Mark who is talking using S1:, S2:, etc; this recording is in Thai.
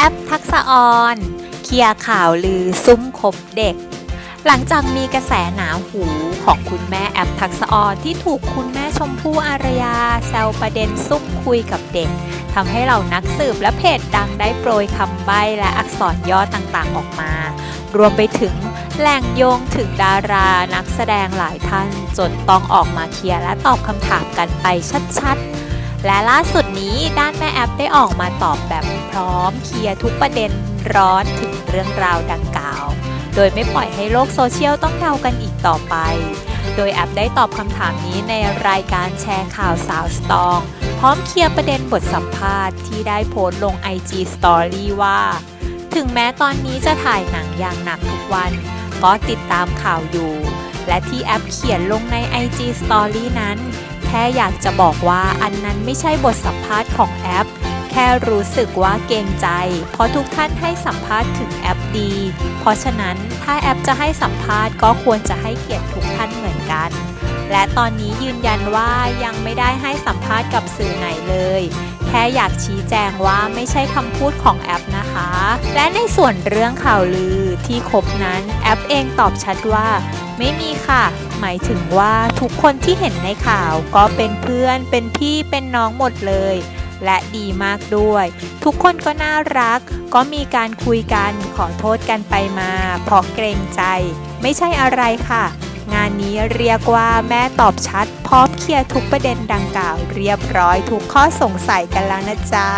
S1: แอปทักษะออน เคลียร์ข่าวลือซุ้มคบเด็ก หลังจากมีกระแสหนาหูของคุณแม่แอปทักษะออนที่ถูกคุณแม่ชมพู่อารยา แซวประเด็นซุ่มคุยกับเด็กทำให้เหล่านักสืบและเพจดังได้โปรยคำใบ้และอักษรย่อต่างๆออกมา รวมไปถึงแหล่งโยงถึงดารานักแสดงหลายท่าน จนต้องออกมาเคลียร์และตอบคำถามกันไปชัดๆ และล่าสุดนี้ด้านแม่แอปได้ออกมาตอบแบบพร้อมเคลียร์ทุกประเด็นร้อนถึงเรื่องราวดังกล่าว โดยไม่ปล่อยให้โลกโซเชียลต้องเดากันอีกต่อไป โดยแอปได้ตอบคำถามนี้ในรายการแชร์ข่าวสาวสตอง พร้อมเคลียร์ประเด็นบทสัมภาษณ์ที่ได้โพสต์ลง IG Story ว่า ถึงแม้ตอนนี้จะถ่ายหนังอย่างหนักทุกวัน ก็ติดตามข่าวอยู่ และที่แอปเขียนลงใน IG Story นั้น แค่อยากจะบอกว่าอันนั้นไม่ใช่บทสัมภาษณ์ของแอป แค่รู้สึกว่าเกรงใจ เพราะทุกท่านให้สัมภาษณ์ถึงแอปดี เพราะฉะนั้นถ้าแอปจะให้สัมภาษณ์ก็ควรจะให้เกียรติทุกท่านเหมือนกัน และตอนนี้ยืนยันว่ายังไม่ได้ให้สัมภาษณ์กับสื่อไหนเลยแค่อยากชี้แจงว่าไม่ใช่คำพูดของแอปนะคะ และในส่วนเรื่องข่าวลือที่คบนั้นแอปเองตอบชัดว่า ไม่มีค่ะ หมายถึงว่าทุกคนที่เห็นในข่าวก็เป็นเพื่อน เป็นพี่ เป็นน้องหมดเลย และดีมากด้วย ทุกคนก็น่ารัก ก็มีการคุยกัน ขอโทษกันไปมา เพราะเกรงใจ ไม่ใช่อะไรค่ะ งานนี้เรียกว่าแม่ตอบชัด พร้อมเคลียร์ทุกประเด็นดังกล่าว เรียบร้อยทุกข้อสงสัยกันแล้วนะจ๊ะ